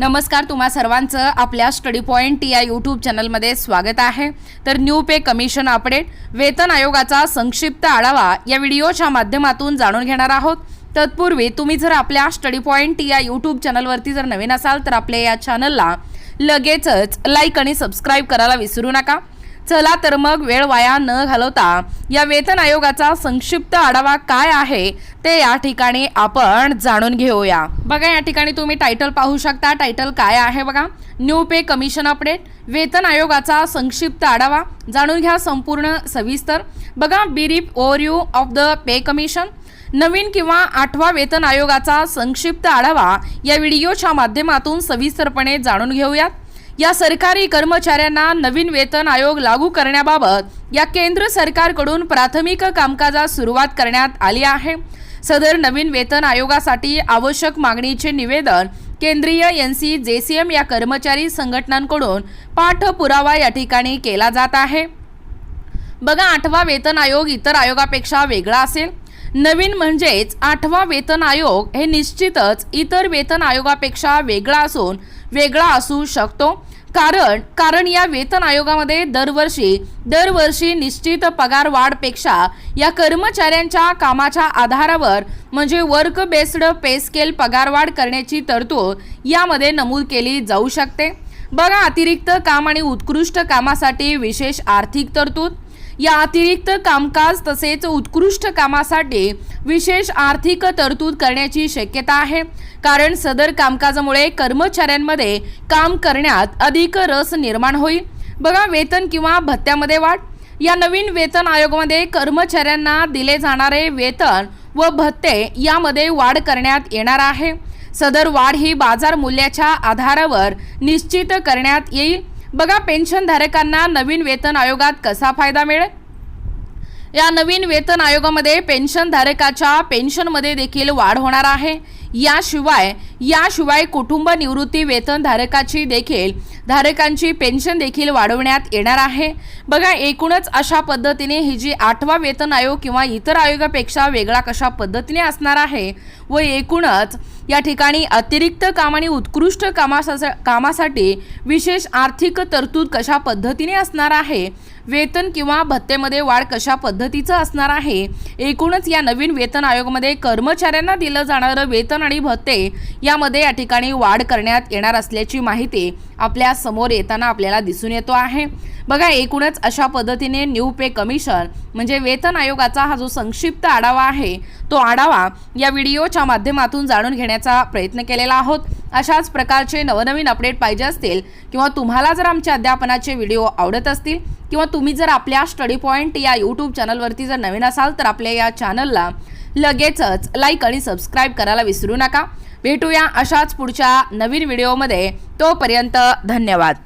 नमस्कार तुम्हा सर्वांचं आपल्या स्टडी पॉईंट या यूट्यूब चॅनलमध्ये स्वागत आहे. तर न्यू पे कमिशन अपडेट. वेतन आयोगाचा संक्षिप्त आढावा या व्हिडिओच्या माध्यमातून जाणून घेणार आहोत. तत्पूर्वी तुम्ही जर आपल्या स्टडी पॉईंट या यूट्यूब चॅनलवरती जर नवीन असाल तर आपल्या या चॅनलला लगेचच लाईक आणि सबस्क्राईब करायला विसरू नका. चला तर मग वेळ वाया न घालवता या वेतन आयोगाचा संक्षिप्त आढावा काय आहे ते या ठिकाणी आपण जाणून घेऊया. बघा या ठिकाणी तुम्ही टायटल पाहू शकता. टायटल काय आहे बघा? न्यू पे कमिशन अपडेट वेतन आयोगाचा संक्षिप्त आढावा. जाणून घ्या संपूर्ण सविस्तर. बघा brief overview of the pay commission नवीन किंवा आठवा वेतन आयोगाचा संक्षिप्त आढावा या व्हिडिओच्या माध्यमातून सविस्तरपणे जाणून घेऊयात. या सरकारी कर्मचाऱ्यांना नवीन वेतन आयोग लागू करण्याबाबत या केंद्र सरकारकडून प्राथमिक कामकाजास सुरुवात करण्यात आली आहे. सदर नवीन वेतन आयोगासाठी आवश्यक मागणीचे निवेदन केंद्रीय N C J C M या कर्मचारी संघटनांकडून पाठपुरावा या ठिकाणी केला जात आहे. बघा आठवा वेतन आयोग इतर आयोगापेक्षा वेगळा असेल. नवीन म्हणजेच आठवा वेतन आयोग हे निश्चितच इतर वेतन आयोगापेक्षा वेगळा असून वेगळा असू शकतो. कारण कारण या वेतन आयोगामध्ये दरवर्षी दरवर्षी निश्चित पगार वाढपेक्षा या कर्मचाऱ्यांच्या कामाच्या आधारावर म्हणजे वर्क बेस्ड पे स्केल पगारवाढ करण्याची तरतूद यामध्ये नमूद केली जाऊ शकते. बघा अतिरिक्त काम आणि उत्कृष्ट कामासाठी विशेष आर्थिक तरतूद. या अतिरिक्त कामकाज तसेच उत्कृष्ट कामासाठी विशेष आर्थिक तरतूद करण्याची शक्यता आहे. कारण सदर कामकाजामुळे कर्मचाऱ्यांमध्ये काम करण्यात अधिक रस निर्माण होईल. बघा वेतन किंवा भत्त्यामध्ये वाढ. या नवीन वेतन आयोगामध्ये कर्मचाऱ्यांना दिले जाणारे वेतन व भत्ते यामध्ये वाढ करण्यात येणार आहे. सदर वाढ ही बाजार मूल्याच्या आधारावर निश्चित करण्यात येईल. बघा पेन्शनधारकांना नवीन वेतन आयोगात कसा फायदा मिळेल? या नवीन वेतन आयोगामध्ये पेन्शनधारकाच्या पेन्शनमध्ये देखील वाढ होणार आहे. याशिवाय याशिवाय कुटुंब निवृत्ती वेतनधारकाची देखील धारकांची पेन्शन देखील वाढवण्यात येणार आहे. बघा एकूणच अशा पद्धतीने ही जी आठवा वेतन आयोग किंवा इतर आयोगापेक्षा वेगळा कशा पद्धतीने असणार आहे व एकूणच या ठिकाणी अतिरिक्त काम आणि उत्कृष्ट कामासा कामासाठी विशेष आर्थिक तरतूद कशा पद्धतीने असणार आहे? वेतन किंवा भत्तेमध्ये वाढ कशा पद्धतीचं असणार आहे? एकूणच या नवीन वेतन आयोगामध्ये कर्मचाऱ्यांना दिलं जाणारं वेतन आणि भत्ते यामध्ये या ठिकाणी वाढ करण्यात येणार असल्याची माहिती आपल्यासमोर येताना आपल्याला दिसून येतो आहे. बघा एकूणच अशा पद्धतीने न्यू पे कमिशन म्हणजे वेतन आयोगाचा हा जो संक्षिप्त आढावा आहे तो आढावा या व्हिडिओच्या माध्यमातून जाणून घेण्याचा प्रयत्न केलेला आहोत. अशाच प्रकारचे नवनवीन अपडेट पाहिजे असतील किंवा तुम्हाला जर आमच्या अध्यापनाचे व्हिडिओ आवडत असतील किंवा तुम्ही जर आपल्या स्टडी पॉईंट या यूट्यूब चॅनलवरती जर नवीन असाल तर आपल्या या चॅनलला लगेचच लाईक आणि सबस्क्राईब करायला विसरू नका. भेटूया अशाच पुढच्या नवीन व्हिडिओमध्ये. तोपर्यंत धन्यवाद.